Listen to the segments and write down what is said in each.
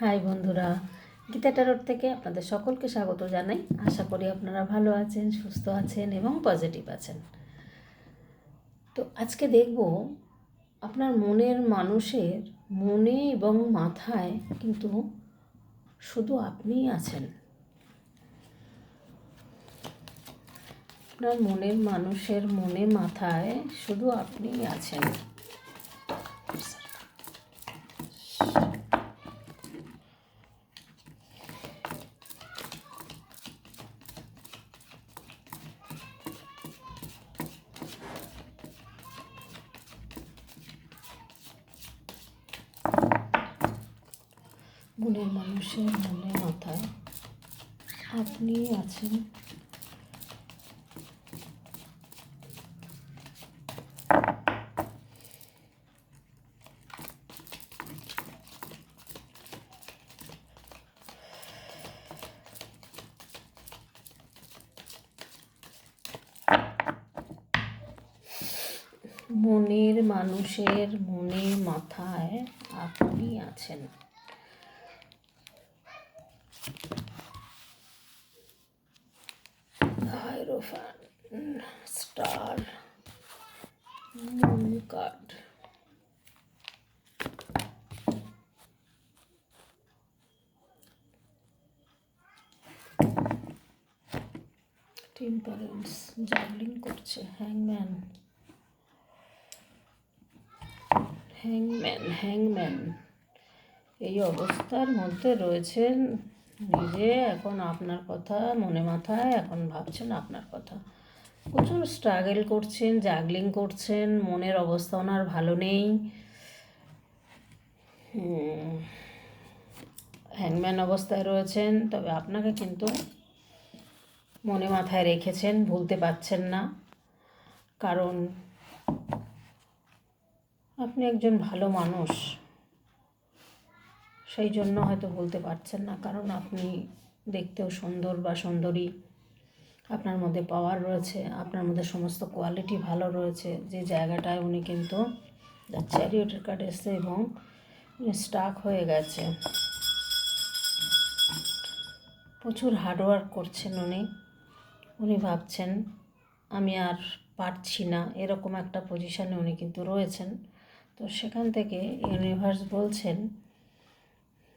High বন্ধুরা, গীতা টারোর থেকে আপনাদের সকলকে স্বাগত জানাই। আশা করি আপনারা ভালো আছেন, সুস্থ আছেন এবং পজিটিভ আছেন। তো আজকে দেখব আপনার মনের মানুষের মনে এবং মাথায় কিন্তু শুধু আপনিই আছেন। আপনার মনের মানুষের মনে মাথায় শুধু আপনিই আছেন। মনের মানুষের মনে মাথায়। আপনি আছেন। মনের মানুষের মনে মাথায় আপনি আছেন হাইরোফান star moon card temperance juggling করছে। হ্যাংম্যান হ্যাংম্যান হ্যাংম্যান এই অবস্থার মধ্যে রয়েছেন নিজে, এখন আপনার কথা মনে মাথায়, এখন ভাবছেন আপনার কথা। প্রচুর স্ট্রাগল করছেন জাগলিং করছেন, মনের অবস্থা ওনার ভালো নেই। হ্যাংম্যান অবস্থায় রয়েছেন, তবে আপনাকে কিন্তু মনে মাথায় রেখেছেন, ভুলতে পারছেন না। কারণ আপনি একজন ভালো মানুষ। সেই জন্য হয়তো বলতে পারছেন না। কারণ আপনি দেখতেও সুন্দর বা সুন্দরী। আপনার মধ্যে পাওয়ার রয়েছে, আপনার মধ্যে সমস্ত কোয়ালিটি ভালো রয়েছে। যে জায়গাটায় উনি কিন্তু চ্যারিয়টের কার্ড এসছে এবং স্টাক হয়ে গেছে। প্রচুর হার্ডওয়ার্ক করছেন উনি। উনি ভাবছেন, আমি আর পারছি না। এরকম একটা পজিশানে উনি কিন্তু রয়েছেন। তো সেখান থেকে ইউনিভার্স বলছেন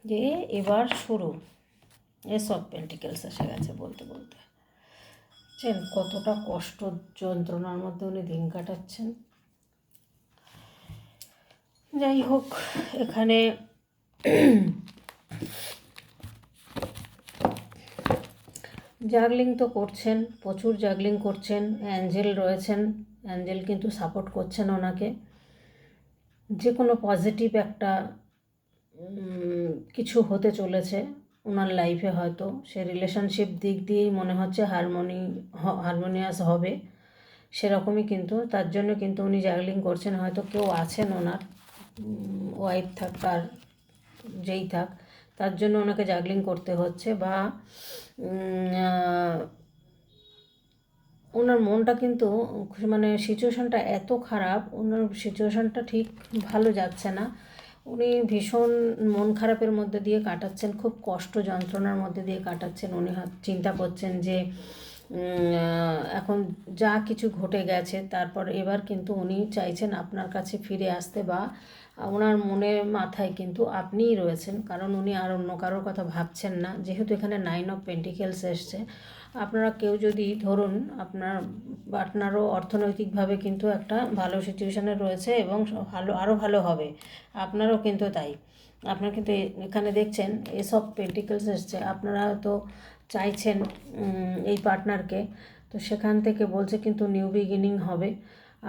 যে, এবার শুরু। এসব পেন্টিকেলস এসে গেছে বলতে বলতে। চেন কতটা কষ্ট, যন্ত্রণার মধ্যে উনি দিন কাটাচ্ছেন। যাই হোক, এখানে জাগলিং তো করছেন, প্রচুর জাগলিং করছেন, অ্যাঞ্জেল রয়েছেন, অ্যাঞ্জেল কিন্তু সাপোর্ট করছেন ওনাকে। যে কোনো পজিটিভ একটা কিছু হতে চলেছে ওনার লাইফে হয়তো, সে রিলেশনশিপ দিক দিয়েই মনে হচ্ছে হারমোনি হারমোনিয়াস হবে, সেরকমই কিন্তু, তার জন্য কিন্তু উনি জাগলিং করছেন, হয়তো কেউ আছেন ওনার ওয়াইফ থাক, তার যেই থাক। তার জন্য ওনাকে জাগলিং করতে হচ্ছে বা ওনার মনটা কিন্তু মানে সিচুয়েশানটা এত খারাপ, ওনার সিচুয়েশানটা ঠিক ভালো যাচ্ছে না। উনি ভীষণ মন খারাপের মধ্যে দিয়ে কাটাচ্ছেন, খুব কষ্ট যন্ত্রণার মধ্যে দিয়ে কাটাচ্ছেন। উনি চিন্তা করছেন যে এখন যা কিছু ঘটে গেছে, তারপর এবার কিন্তু উনি চাইছেন আপনার কাছে ফিরে আসতে বা ওনার মনের মাথায় কিন্তু আপনিই রয়েছেন, কারণ উনি আর অন্য কারোর কথা ভাবছেন না। যেহেতু এখানে নাইন অফ পেন্টিকেলস এসছে, আপনারা কেউ যদি ধরুন আপনার পার্টনারও অর্থনৈতিকভাবে কিন্তু একটা ভালো সিচুয়েশানে রয়েছে এবং ভালো আরও ভালো হবে, আপনারও কিন্তু তাই। আপনার কিন্তু এখানে দেখছেন এসব পেন্টিকেলস এসছে। আপনারা হয়তো চাইছেন এই পার্টনারকে তো সেখান থেকে বলছে কিন্তু নিউ বিগিনিং হবে।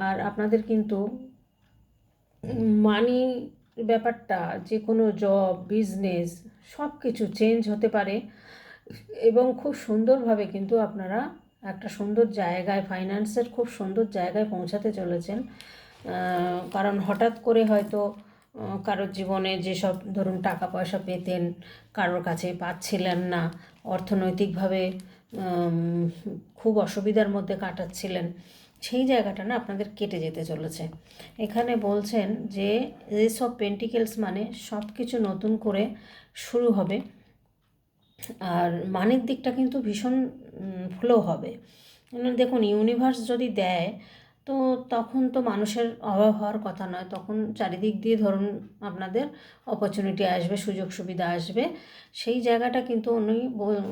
আর আপনাদের কিন্তু মানি ব্যাপারটা, যে কোনো জব বিজনেস সব কিছু চেঞ্জ হতে পারে এবং খুব সুন্দরভাবে কিন্তু আপনারা একটা সুন্দর জায়গায় ফাইন্যান্সের খুব সুন্দর জায়গায় পৌঁছাতে চলেছেন। কারণ হঠাৎ করে হয়তো কারোর জীবনে যেসব ধরুন টাকা পয়সা পেতেন, কারোর কাছে পাচ্ছিলেন না, অর্থনৈতিকভাবে খুব অসুবিধার মধ্যে কাটাচ্ছিলেন। সেই জায়গাটা না আপনাদের কেটে যেতে চলেছে। এখানে বলছেন যে রেস অফ পেন্টিকেলস মানে সব কিছু নতুন করে শুরু হবে। আর মানের দিকটা কিন্তু ভীষণ ফ্লো হবে। মানে দেখুন ইউনিভার্স যদি দেয় তো তখন তো মানুষের অভাব হওয়ার কথা নয়। তখন চারিদিক দিয়ে ধরুন আপনাদের অপরচুনিটি আসবে, সুযোগ সুবিধা আসবে। সেই জায়গাটা কিন্তু উনি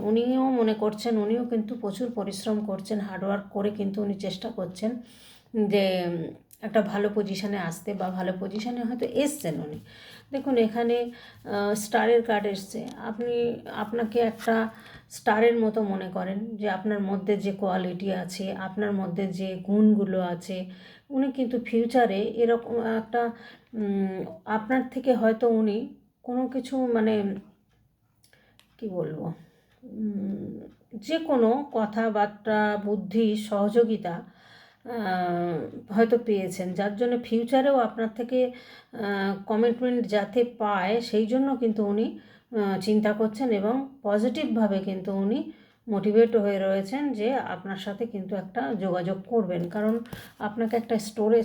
উনিও মনে করছেন, উনিও কিন্তু প্রচুর পরিশ্রম করছেন হার্ডওয়ার্ক করে কিন্তু উনি চেষ্টা করছেন যে একটা ভালো পজিশানে আসতে বা ভালো পজিশানে হয়তো এসছেন উনি। দেখুন এখানে স্টারের কার্ড এসছে। আপনি, আপনাকে একটা স্টারের মতো মনে করেন যে আপনার মধ্যে যে কোয়ালিটি আছে, আপনার মধ্যে যে গুণগুলো আছে, উনি কিন্তু ফিউচারে এরকম একটা আপনার থেকে হয়তো উনি কোনো কিছু মানে কি বলব যে কোনো কথাবার্তা, বুদ্ধি, সহযোগিতা হয়তো পেয়েছেন। যার জন্য ফিউচারেও আপনার থেকে কমিটমেন্ট যাতে পায়, সেই জন্য কিন্তু উনি চিন্তা করছেন এবং পজিটিভভাবে কিন্তু উনি মোটিভেট হয়ে রয়েছেন যে আপনার সাথে কিন্তু একটা যোগাযোগ করবেন। কারণ আপনাকে একটা স্টোরে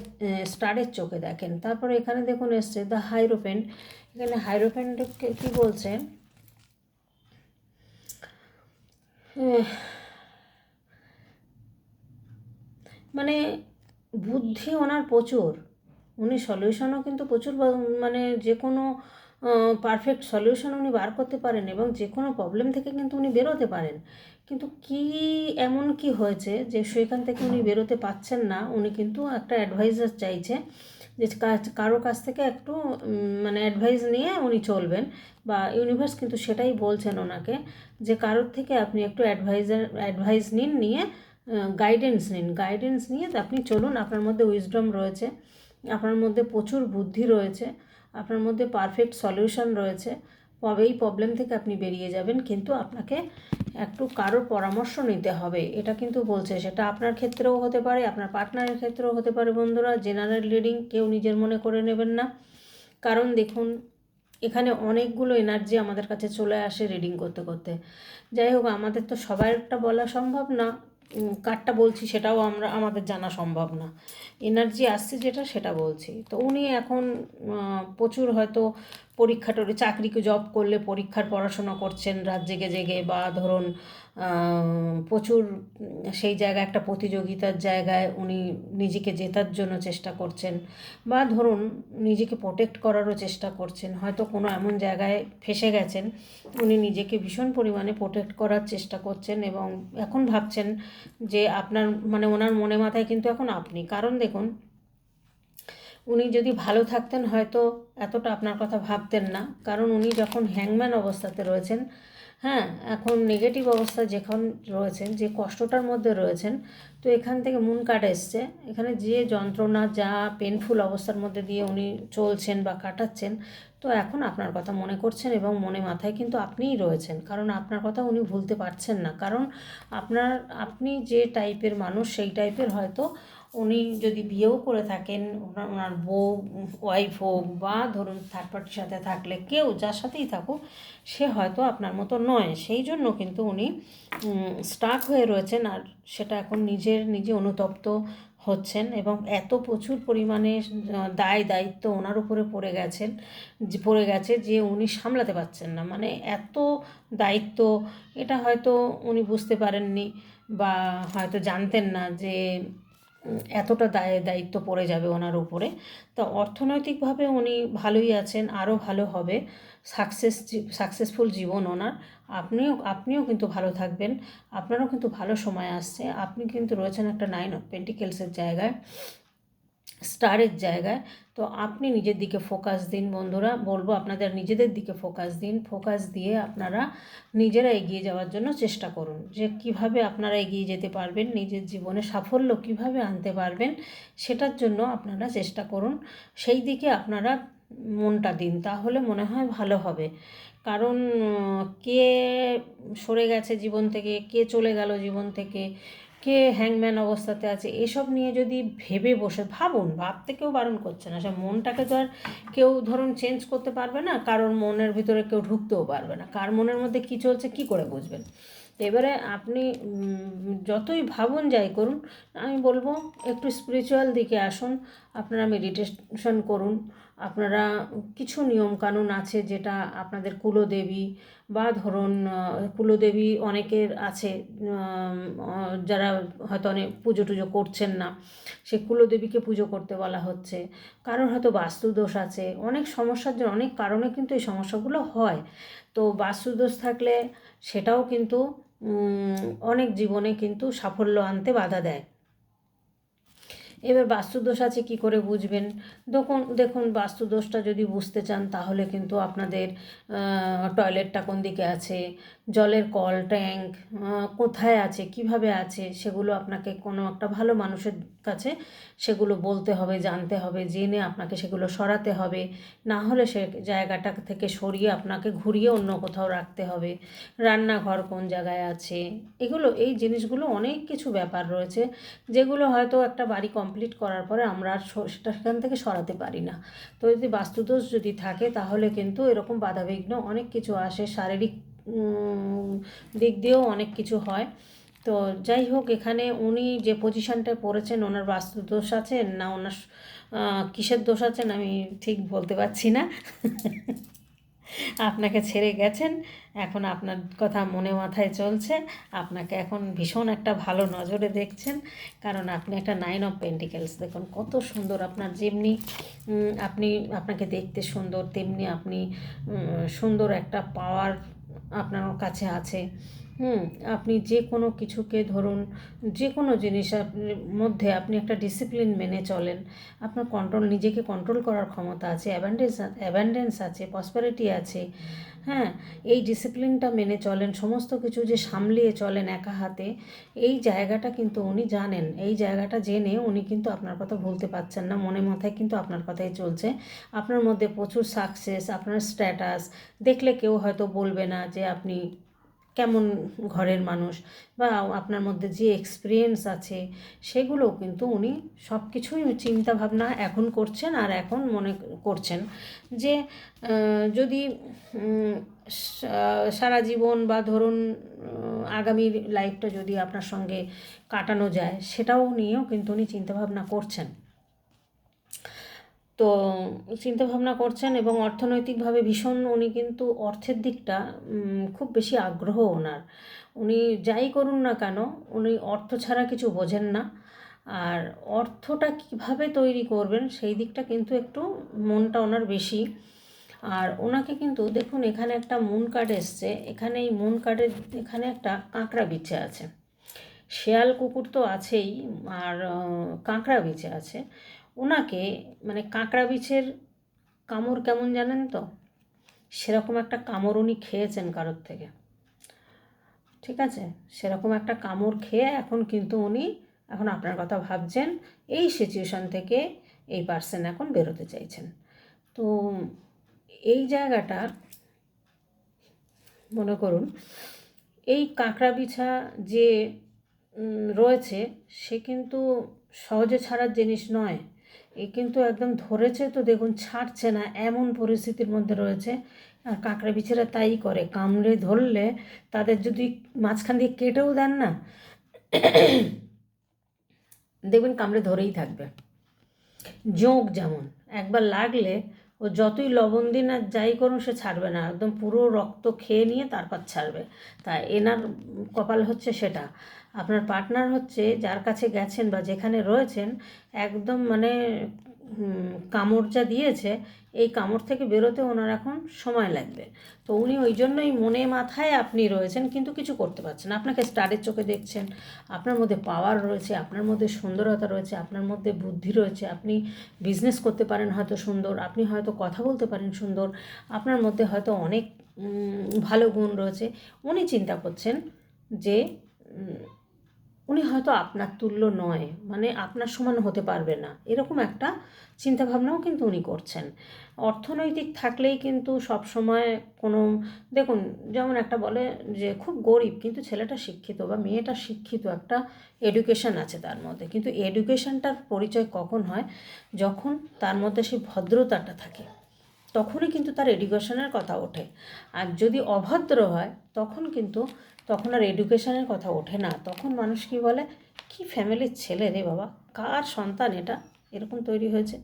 স্টারের চোখে দেখেন। তারপরে এখানে দেখুন এসছে দ্য হাইরোপেন্ট এখানে হাইরোপেন্টকে কী বলছে? মানে বুদ্ধি ওনার প্রচুর। উনি সলিউশনও কিন্তু প্রচুর মানে যে কোনো পারফেক্ট সলিউশন উনি বার করতে পারেন এবং যে কোনো প্রবলেম থেকে কিন্তু উনি বেরোতে পারেন। কিন্তু কি এমন কি হয়েছে যে সেখান থেকে উনি বেরোতে পাচ্ছেন না, উনি কিন্তু একটা অ্যাডভাইজার চাইছে যে কারও কাছ থেকে একটু মানে অ্যাডভাইস নিয়ে উনি চলবেন বা ইউনিভার্স কিন্তু সেটাই বলছেন ওনাকে যে কারোর থেকে আপনি একটু অ্যাডভাইজার অ্যাডভাইস নিন, নিয়ে গাইডেন্স নিন। গাইডেন্স নিয়ে আপনি চলুন, আপনার মধ্যে উইজডম রয়েছে, আপনার মধ্যে প্রচুর বুদ্ধি রয়েছে আপনার মধ্যে পারফেক্ট সলিউশন রয়েছে। তবে এই প্রবলেম থেকে আপনি বেরিয়ে যাবেন, কিন্তু আপনাকে একটু কারোর পরামর্শ নিতে হবে। এটা কিন্তু বলছে, সেটা আপনার ক্ষেত্রেও হতে পারে, আপনার পার্টনারের ক্ষেত্রেও হতে পারে বন্ধুরা। জেনারেল রিডিং কেউ নিজের মনে করে নেবেন না। কারণ দেখুন, এখানে অনেকগুলো এনার্জি আমাদের কাছে চলে আসে রিডিং করতে করতে। যাই হোক, আমাদের তো সবারটা বলা সম্ভব না। কারটা বলছি সেটাও আমরা, আমাদের জানা সম্ভব না। এনার্জি আসছে যেটা, সেটা বলছি। তো উনি এখন প্রচুর হয়তো পরীক্ষা টরে চাকরিকে জব করলে পরীক্ষার পড়াশোনা করছেন রাত জেগে জেগে বা ধরুন প্রচুর সেই জায়গায় একটা প্রতিযোগিতার জায়গায় উনি নিজেকে জেতার জন্য চেষ্টা করছেন বা ধরুন নিজেকে প্রোটেক্ট করারও চেষ্টা করছেন, হয়তো কোনো এমন জায়গায় ফেসে গেছেন, উনি নিজেকে ভীষণ পরিমাণে প্রোটেক্ট করার চেষ্টা করছেন এবং এখন ভাবছেন যে আপনার মানে ওনার মনে মাথায় কিন্তু এখন আপনি। কারণ দেখুন, উনি যদি ভালো থাকতেন হয়তো এতটা আপনার কথা ভাবতেন না। কারণ উনি যখন হ্যাংম্যান অবস্থাতে রয়েছেন হ্যাঁ এখন নেগেটিভ অবস্থা যেখান রয়েছেন, যে কষ্টটার মধ্যে রয়েছেন, তো এখান থেকে মুন কাট এসছে। এখানে যে যন্ত্রণা, যা পেনফুল অবস্থার মধ্যে দিয়ে উনি চলছেন বা কাটাচ্ছেন তো এখন আপনার কথা মনে করছেন এবং মনে মাথায় কিন্তু আপনিই রয়েছেন। কারণ আপনার কথা উনি ভুলতে পারছেন না। কারণ আপনার, আপনি যে টাইপের মানুষ, সেই টাইপের হয়তো উনি যদি বিয়েও করে থাকেন, ওনার ওনার বউ ওয়াইফ হোক বা ধরুন থার্ড পার্টির সাথে থাকলে, কেউ যার সাথেই থাকুক, সে হয়তো আপনার মতো নয়। সেই জন্য কিন্তু উনি স্টাক হয়ে রয়েছেন। আর সেটা এখন নিজের, নিজে অনুতপ্ত হচ্ছেন এবং এত প্রচুর পরিমাণে দায় দায়িত্ব ওনার উপরে পড়ে গেছেন পড়ে গেছে যে উনি সামলাতে পারছেন না। মানে এত দায়িত্ব, এটা হয়তো উনি বুঝতে পারেননি বা হয়তো জানতেন না যে এতটা দায় দায়িত্ব পড়ে যাবে ওনার উপরে। তো অর্থনৈতিকভাবে উনি ভালোই আছেন, আরও ভালো হবে। সাকসেস, সাকসেসফুল জীবন ওনার। আপনিও আপনিও কিন্তু ভালো থাকবেন। আপনারও কিন্তু ভালো সময় আসছে। আপনি কিন্তু রয়েছেন একটা নাইন অফ পেন্টিকেলসের জায়গায় স্টারের জায়গায়। তো আপনি নিজের দিকে ফোকাস দিন বন্ধুরা। বলব আপনাদের নিজেদের দিকে ফোকাস দিন। ফোকাস দিয়ে আপনারা নিজেরা এগিয়ে যাওয়ার জন্য চেষ্টা করুন। যে কীভাবে আপনারা এগিয়ে যেতে পারবেন, নিজের জীবনে সাফল্য কীভাবে আনতে পারবেন, সেটার জন্য আপনারা চেষ্টা করুন। সেই দিকে আপনারা মনটা দিন। তাহলে মনে হয় ভালো হবে। কারণ কে সরে গেছে জীবন থেকে, কে চলে গেল জীবন থেকে, কে হ্যাংম্যান অবস্থাতে আছে, এসব নিয়ে যদি ভেবে বসে, ভাবুন, ভাবতে কেউ বারণ করছে না। সে মনটাকে তো আর কেউ ধরুন চেঞ্জ করতে পারবে না, কারোর মনের ভিতরে কেউ ঢুকতেও পারবে না। কার মনের মধ্যে কী চলছে, কী করে বুঝবেন? এবারে আপনি যতই ভাবুন যাই করুন, আমি বলব একটু স্পিরিচুয়াল দিকে আসুন, আপনারা মেডিটেশন করুন আপনারা কিছু নিয়মকানুন আছে যেটা আপনাদের কুলদেবী বা ধরুন কুলদেবী অনেকের আছে যারা হয়তো অনেক পুজো টুজো করছেন না, সে কুলদেবীকে পুজো করতে বলা হচ্ছে। কারোর হয়তো বাস্তুদোষ আছে, অনেক সমস্যার জন্য, অনেক কারণে কিন্তু এই সমস্যাগুলো হয়। তো বাস্তুদোষ থাকলে সেটাও কিন্তু অনেক জীবনে কিন্তু সাফল্য আনতে বাধা দেয়। এবার বাস্তুদোষ আছে কি করে বুঝবেন? দেখুন দেখুন, বাস্তুদোষটা যদি বুঝতে চান, তাহলে কিন্তু আপনাদের টয়লেটটা কোন দিকে আছে? জলের কল, ট্যাঙ্ক কোথায় আছে, কীভাবে আছে, সেগুলো আপনাকে কোনো একটা ভালো মানুষের কাছে সেগুলো বলতে হবে, জানতে হবে, জেনে আপনাকে সেগুলো সরাতে হবে। না হলে সে জায়গাটা থেকে সরিয়ে আপনাকে ঘুরিয়ে অন্য কোথাও রাখতে হবে। রান্নাঘর কোন জায়গায় আছে? এগুলো, এই জিনিসগুলো অনেক কিছু ব্যাপার রয়েছে যেগুলো হয়তো একটা বাড়ি কমপ্লিট করার পরে আমরা আর সেটা সেখান থেকে সরাতে পারি না। তো যদি বাস্তুদোষ যদি থাকে তাহলে কিন্তু এরকম বাধাবিঘ্ন অনেক কিছু আসে, শারীরিক দিক দিয়েও অনেক কিছু হয়। তো যাই হোক, এখানে উনি যে পজিশনটায় পড়েছেন, ওনার বাস্তুদোষ আছে না ওনার কিসের দোষ আছেন আমি ঠিক বলতে পারছি না। আপনাকে ছেড়ে গেছেন, এখন আপনার কথা মনে মাথায় চলছে। আপনাকে এখন ভীষণ একটা ভালো নজরে দেখছেন, কারণ আপনি একটা নাইন অফ পেন্টিকেলস দেখুন, কত সুন্দর আপনার যেমনি আপনি, আপনাকে দেখতে সুন্দর, তেমনি আপনি সুন্দর একটা পাওয়ার আপনার কাছে আছে। হুম, আপনি যে কোনো কিছুকে ধরুন যে কোনো জিনিস মধ্যে আপনি একটা ডিসিপ্লিন মেনে চলেন। আপনার কন্ট্রোল নিজেকে কন্ট্রোল করার ক্ষমতা আছে অ্যাবান্ডেন্স অ্যাবান্ডেন্স আছে প্রসপারিটি আছে। হ্যাঁ এই ডিসিপ্লিনটা মেনে চলেন, সমস্ত কিছু যে সামলিয়ে চলেন একা হাতে, এই জায়গাটা কিন্তু উনি জানেন। এই জায়গাটা জেনে উনি কিন্তু আপনার কথা ভুলতে পারছেন না, মনে মাথায় কিন্তু আপনার কথাই চলছে। আপনার মধ্যে প্রচুর সাকসেস আপনার স্ট্যাটাস দেখলে কেউ হয়তো বলবে না যে আপনি কেমন ঘরের মানুষ বা আপনার মধ্যে যে এক্সপিরিয়েন্স আছে, সেগুলোও কিন্তু উনি সব কিছুই চিন্তাভাবনা এখন করছেন আর এখন মনে করছেন যে যদি সারা জীবন বা ধরুন আগামী লাইফটা যদি আপনার সঙ্গে কাটানো যায়, সেটাও নিয়েও কিন্তু উনি চিন্তাভাবনা করছেন। তো চিন্তা ভাবনা করছেন এবং অর্থনৈতিকভাবে ভীষণ উনি কিন্তু অর্থের দিকটা খুব বেশি আগ্রহ ওনার। উনি যাই করুন না কেন, উনি অর্থ ছাড়া কিছু বোঝেন না। আর অর্থটা কীভাবে তৈরি করবেন, সেই দিকটা কিন্তু একটু মনটা ওনার বেশি। আর ওনাকে কিন্তু দেখুন, এখানে একটা মুন কার্ড এসছে। এখানে এই মুন কার্ডের, এখানে একটা কাঁকড়া বিছে আছে। শেয়াল কুকুর তো আছেই, আর কাঁকড়া বিছে আছে। ওনাকে মানে কাঁকড়া বিছের কামড় কেমন জানেন তো? সেরকম একটা কামড় উনি খেয়েছেন কারোর থেকে। ঠিক আছে? সেরকম একটা কামড় খেয়ে এখন কিন্তু উনি, এখন আপনার কথা ভাবছেন, এই সিচুয়েশন থেকে এই পার্সন এখন বেরোতে চাইছেন। তো এই জায়গাটা, মনে করুন, এই কাঁকড়া বিছা যে রয়েছে, সে কিন্তু সহজে ছাড়ার জিনিস নয়। এ কিন্তু একদম ধরেছে তো দেখুন, ছাড়ছে না, এমন পরিস্থিতির মধ্যে রয়েছে। আর কাঁকড়া বিছেরা তাই করে, কামড়ে ধরলে তাদের যদি মাঝখান দিয়ে কেটেও দেন না, দেখবেন কামড়ে ধরেই থাকবে। জোঁক যেমন, একবার লাগলে ও যতই লবণ দিন আর যাই করুন, সে ছাড়বে না। একদম পুরো রক্ত খেয়ে নিয়ে তারপর ছাড়বে। তা এনার কপাল হচ্ছে সেটা। আপনার পার্টনার হচ্ছে যার কাছে গেছেন বা যেখানে রয়েছেন, একদম মানে কামড় যা দিয়েছে, এই কামড় থেকে বেরোতে ওনার এখন সময় লাগবে। তো উনি ওই জন্যই মনে মাথায় আপনি রয়েছেন, কিন্তু কিছু করতে পারছেন আপনাকে স্টারের চোখে দেখছেন, আপনার মধ্যে পাওয়ার রয়েছে, আপনার মধ্যে সুন্দরতা রয়েছে, আপনার মধ্যে বুদ্ধি রয়েছে, আপনি বিজনেস করতে পারেন হয়তো সুন্দর, আপনি হয়তো কথা বলতে পারেন সুন্দর, আপনার মধ্যে হয়তো অনেক ভালো গুণ রয়েছে। উনি চিন্তা করছেন যে উনি হয়তো আপনার তুল্য নয় মানে আপনার সমান হতে পারবে না। এরকম একটা চিন্তাভাবনাও কিন্তু উনি করছেন। অর্থনৈতিক থাকলেই কিন্তু সব সময় কোনো, দেখুন, যেমন একটা বলে যে খুব গরিব, কিন্তু ছেলেটা শিক্ষিত বা মেয়েটা শিক্ষিত একটা এডুকেশন আছে তার মধ্যে। কিন্তু এডুকেশনটার পরিচয় কখন হয়? যখন তার মধ্যে সেই ভদ্রতাটা থাকে। তখনই কিন্তু তার এডুকেশনের কথা ওঠে। আর যদি অভদ্র হয়, তখন কিন্তু তখন আর এডুকেশনের কথা ওঠে না। তখন মানুষ কি বলে, কি ফ্যামিলির ছেলে রে বাবা? কার সন্তান এটা? এরকম তৈরি হয়েছে।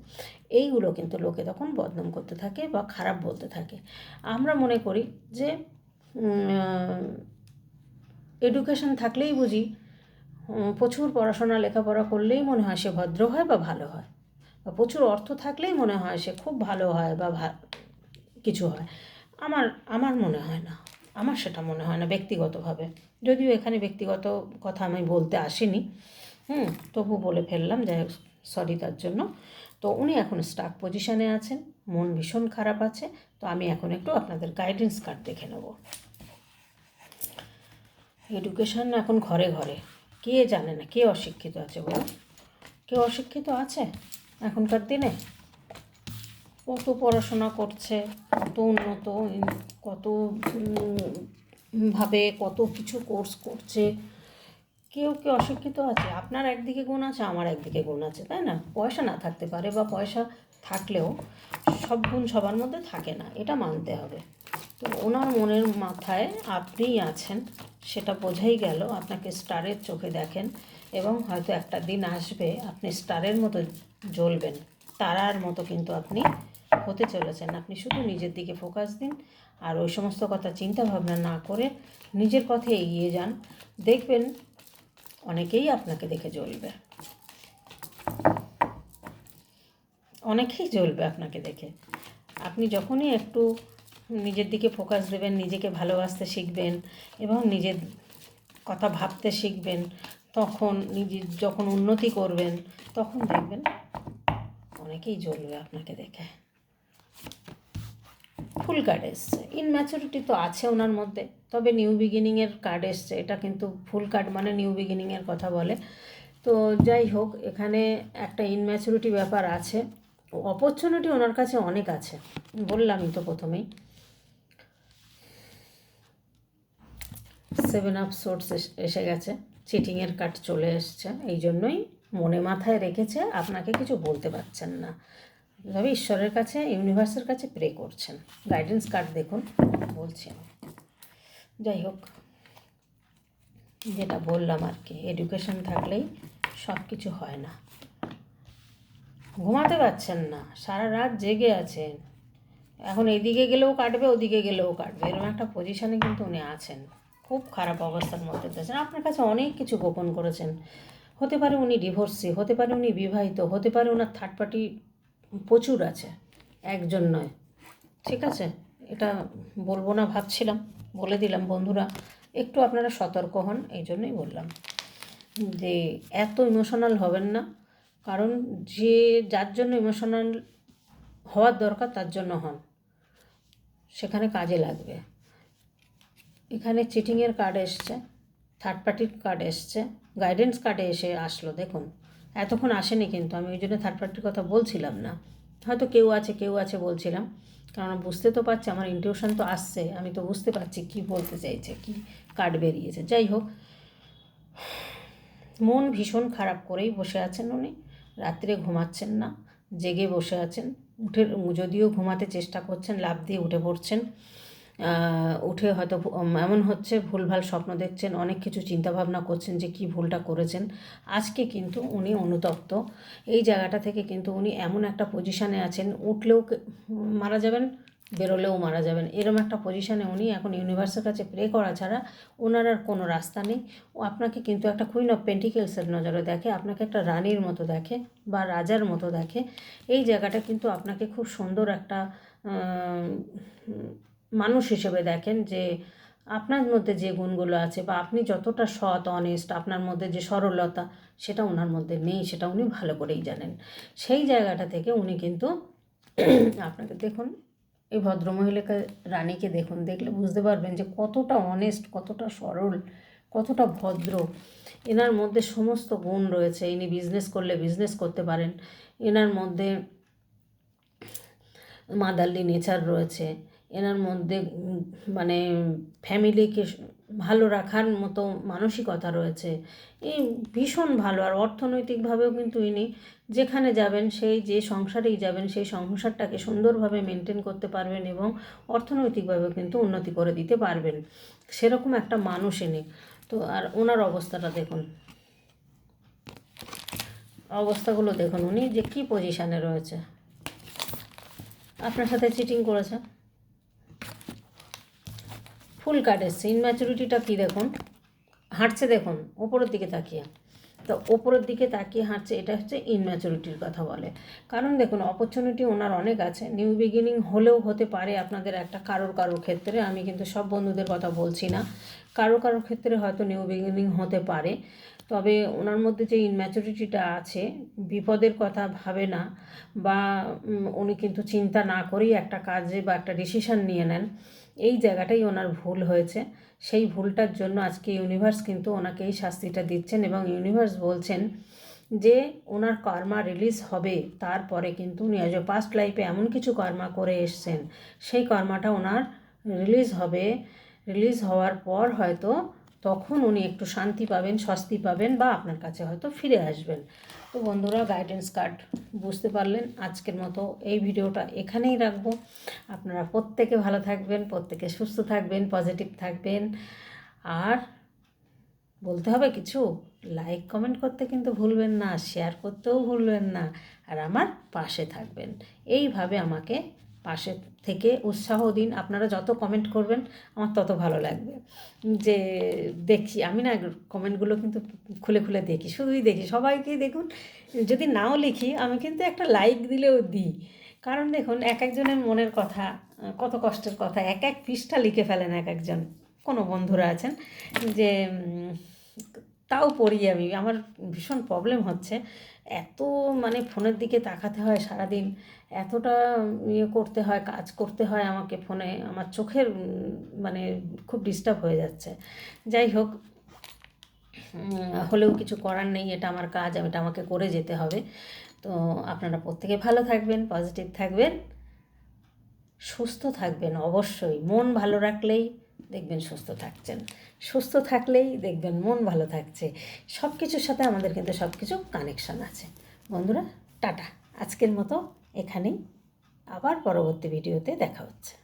এইগুলো কিন্তু লোকে তখন বদনাম করতে থাকে বা খারাপ বলতে থাকে। আমরা মনে করি যে এডুকেশন থাকলেই বুঝি প্রচুর পড়াশোনা, লেখাপড়া করলেই মনে হয় সে ভদ্র হয় বা ভালো হয়। বা প্রচুর অর্থ থাকলেই মনে হয় সে খুব ভালো হয় বা কিছু হয়। আমার আমার মনে হয় না। আমার সেটা মনে হয় না ব্যক্তিগতভাবে। যদিও এখানে ব্যক্তিগত কথা আমি বলতে আসিনি। হুম তবু বলে ফেললাম যাই হোক সরি তার জন্য। তো উনি এখন স্টাক পজিশনে আছেন, মন ভীষণ খারাপ আছে, তো আমি এখন একটু আপনাদের গাইডেন্স কার্ড দেখে নেব। এডুকেশন এখন ঘরে ঘরে। কে জানে না, কে অশিক্ষিত আছে বলো কেউ অশিক্ষিত আছে এখনকার দিনে? কত পড়াশোনা করছে, কত উন্নত, কত ভাবে কত কিছু কোর্স করছে। কেউ কেউ অশিক্ষিত আছে, আপনার একদিকে গুণ আছে, আমার একদিকে গুণ আছে, তাই না? পয়সা না থাকতে পারে বা পয়সা থাকলেও সব গুণ সবার মধ্যে থাকে না, এটা মানতে হবে। তো ওনার মনের মাথায় আপনিই আছেন, সেটা বোঝাই গেল, আপনাকে স্টারের চোখে দেখেন এবং হয়তো একটা দিন আসবে, আপনি স্টারের মতো জ্বলবেন, তারার মতো কিন্তু আপনি হতে চলেছেন। আপনি শুধু নিজের দিকে ফোকাস দিন আর ওই সমস্ত কথা চিন্তা ভাবনা না করে নিজের পথে এগিয়ে যান। দেখবেন অনেকেই আপনাকে দেখে জ্বলবে। অনেকেই জ্বলবে আপনাকে দেখে। আপনি যখনই একটু নিজের দিকে ফোকাস দেবেন, নিজেকে ভালোবাসতে শিখবেন এবং নিজের কথা ভাবতে শিখবেন, তখন নিজের যখন উন্নতি করবেন, তখন দেখবেন অনেকেই জ্বলবে আপনাকে দেখে। ফুল কার্ড এসছে। ইনম্যাচুরিটি তো আছে ওনার মধ্যে, তবে নিউ বিগিনিংয়ের কার্ড এসছে। এটা কিন্তু ফুল কার্ড মানে নিউ বিগিনিংয়ের কথা বলে। তো যাই হোক, এখানে একটা ইনম্যাচুরিটি ব্যাপার আছে। অপরচুনিটি ওনার কাছে অনেক আছে। বললামই তো প্রথমেই। সেভেন আপ সোর্স এসে গেছে। চিটিংয়ের কার্ড চলে এসছে। এই জন্যই মনে মাথায় রেখেছে, আপনাকে কিছু বলতে পারছেন না। তবে ঈশ্বরের কাছে ইউনিভার্সের কাছে প্রে করছেন। গাইডেন্স কার্ড দেখুন, বলছি যাই হোক, যেটা বললাম আর কি এডুকেশন থাকলেই সব কিছু হয় না। ঘুমাতে পারছেন না, সারা রাত জেগে আছেন। এখন এদিকে গেলেও কাটবে, ওদিকে গেলেও কাটবে। এরকম একটা পজিশানে কিন্তু উনি আছেন। খুব খারাপ অবস্থার মধ্যে দিয়েছেন আপনার কাছে অনেক কিছু গোপন করেছেন। হতে পারে উনি ডিভোর্সি হতে পারে উনি বিবাহিত, হতে পারে ওনার থার্ড পার্টি প্রচুর আছে, একজন নয়। ঠিক আছে? এটা বলব না, ভাবছিলাম, বলে দিলাম। বন্ধুরা, একটু আপনারা সতর্ক হন, এই জন্যই বললাম যে, এত ইমোশনাল হবেন না। কারণ যে, যার জন্য ইমোশনাল হওয়ার দরকার, তার জন্য হন। সেখানে কাজে লাগবে। এখানে চিটিংয়ের কার্ড এসছে থার্ড পার্টির কার্ড এসছে গাইডেন্স কার্ডে এসে আসলো, দেখুন। এতক্ষণ আসেনি কিন্তু, আমি ওই জন্য থার্ড পার্টির কথা বলছিলাম না। হয়তো কেউ আছে কেউ আছে বলছিলাম। কারণ বুঝতে তো পারছি, আমার ইনটিউশন তো আসছে, আমি তো বুঝতে পারছি কি বলতে চাইছে, কি কার্ড বেরিয়েছে। যাই হোক, মন ভীষণ খারাপ করেই বসে আছেন উনি। রাত্রে ঘুমাচ্ছেন না, জেগে বসে আছেন। উঠে, যদিও ঘুমাতে চেষ্টা করছেন লাভ দিয়ে উঠে পড়ছেন। উঠে হয়তো এমন হচ্ছে, ভুলভাল স্বপ্ন দেখছেন, অনেক কিছু চিন্তাভাবনা করছেন যে কি ভুলটা করেছেন। আজকে কিন্তু উনি অনুতপ্ত। এই জায়গাটা থেকে কিন্তু উনি এমন একটা পজিশানে আছেন, উঠলেও মারা যাবেন, বেরোলেও মারা যাবেন। এরম একটা পজিশানে উনি এখন ইউনিভার্সের কাছে প্রে করা ছাড়া ওনার আর কোনো রাস্তা নেই। ও আপনাকে কিন্তু একটা কুইন অফ পেন্টিকেলসের নজরে দেখে, আপনাকে একটা রানীর মতো দেখে বা রাজার মতো দেখে। এই জায়গাটা কিন্তু আপনাকে খুব সুন্দর একটা মানুষ হিসেবে দেখেন যে আপনার মধ্যে যে গুণগুলো আছে বা আপনি যতটা সৎ অনেস্ট আপনার মধ্যে যে সরলতা, সেটা ওনার মধ্যে নেই, সেটা উনি ভালো করেই জানেন। সেই জায়গাটা থেকে উনি কিন্তু আপনাকে দেখুন, এই ভদ্রমহিলাকে, রানীকে দেখুন, দেখলে বুঝতে পারবেন যে কতটা অনেস্ট কতটা সরল, কতটা ভদ্র। এনার মধ্যে সমস্ত গুণ রয়েছে, ইনি বিজনেস করলে বিজনেস করতে পারেন। এনার মধ্যে মাদারলি নেচার রয়েছে। এনার মধ্যে মানে ফ্যামিলিকে ভালো রাখার মতো মানসিকতা রয়েছে। এই ভীষণ ভালো। আর অর্থনৈতিকভাবেও কিন্তু ইনি যেখানে যাবেন, সেই যে সংসারেই যাবেন, সেই সংসারটাকে সুন্দরভাবে মেনটেন করতে পারবেন এবং অর্থনৈতিকভাবেও কিন্তু উন্নতি করে দিতে পারবেন। সেরকম একটা মানুষ ইনি। তো আর ওনার অবস্থাটা দেখুন। অবস্থাগুলো দেখুন উনি যে কী পজিশানে রয়েছে। আপনার সাথে চিটিং করেছে। ফুল কার্ড এসছে ইনম্যাচুরিটিটা কী দেখুন? হাঁটছে দেখুন, ওপরের দিকে তাকিয়ে। তো ওপরের দিকে তাকিয়ে হাঁটছে, এটা হচ্ছে ইনম্যাচুরিটির কথা বলে। কারণ দেখুন অপরচুনিটি ওনার অনেক আছে। নিউ বিগিনিং হলেও হতে পারে আপনাদের একটা কারোর কারোর ক্ষেত্রে, আমি কিন্তু সব বন্ধুদের কথা বলছি না। কারও কারোর ক্ষেত্রে হয়তো নিউ বিগিনিং হতে পারে। তবে ওনার মধ্যে যে ইনম্যাচুরিটিটা আছে, বিপদের কথা ভাবে না, বা উনি কিন্তু চিন্তা না করেই একটা কাজে বা একটা ডিসিশন নিয়ে নেন। এই জায়গাটাই ওনার ভুল হয়েছে। সেই ভুলটার জন্য আজকে ইউনিভার্স কিন্তু ওনাকে এই শাস্তিটা দিচ্ছেন এবং ইউনিভার্স বলছেন যে ওনার কর্মা রিলিজ হবে, তারপরে কিন্তু উনি আজ পাস্ট লাইফে এমন কিছু কর্মা করে এসছেন। সেই কর্মাটা ওনার রিলিজ হবে। রিলিজ হওয়ার পর হয়তো তখন উনি একটু শান্তি পাবেন, স্বস্তি পাবেন বা আপনার কাছে হয়তো ফিরে আসবেন। তো বন্ধুরা গাইডেন্স কার্ড বুঝতে পারলেন। আজকের মতো এই ভিডিওটা এখানেই রাখব। আপনারা প্রত্যেকে ভালো থাকবেন, প্রত্যেকে সুস্থ থাকবেন পজিটিভ থাকবেন। আর বলতে হবে কিছু? লাইক কমেন্ট করতে কিন্তু ভুলবেন না শেয়ার করতেও ভুলবেন না। আর আমার পাশে থাকবেন। এইভাবে আমাকে পাশে থেকে উৎসাহ দিন। আপনারা যত কমেন্ট করবেন, আমার তত ভালো লাগবে। যে দেখি, আমি না কমেন্টগুলো কিন্তু খুলে খুলে দেখি, শুধুই দেখি, সবাইকেই দেখুন। যদি নাও লিখি, আমি কিন্তু একটা লাইক দিলেও দিই। কারণ দেখুন, এক একজনের মনের কথা, কত কষ্টের কথা, এক এক পৃষ্ঠা লিখে ফেলেন এক একজন। কোনো বন্ধুরা আছেন যে তাও পড়ি আমি। আমার ভীষণ প্রবলেম হচ্ছে। এত মানে ফোনের দিকে তাকাতে হয় সারাদিন। এতটা ইয়ে করতে হয়, কাজ করতে হয় আমাকে ফোনে। আমার চোখের মানে খুব ডিস্টার্ব হয়ে যাচ্ছে। যাই হোক হলেও কিছু করার নেই। এটা আমার কাজ, আমি এটা আমাকে করে যেতে হবে। তো আপনারা প্রত্যেকে ভালো থাকবেন পজিটিভ থাকবেন, সুস্থ থাকবেন অবশ্যই। মন ভালো রাখলেই দেখবেন সুস্থ থাকছেন। সুস্থ থাকলেই দেখবেন মন ভালো থাকছে। সব কিছুর সাথে আমাদের কিন্তু সব কিছু কানেকশান আছে। বন্ধুরা, টাটা। আজকের মতো এখানেই। আবার পরবর্তী ভিডিওতে দেখা হচ্ছে।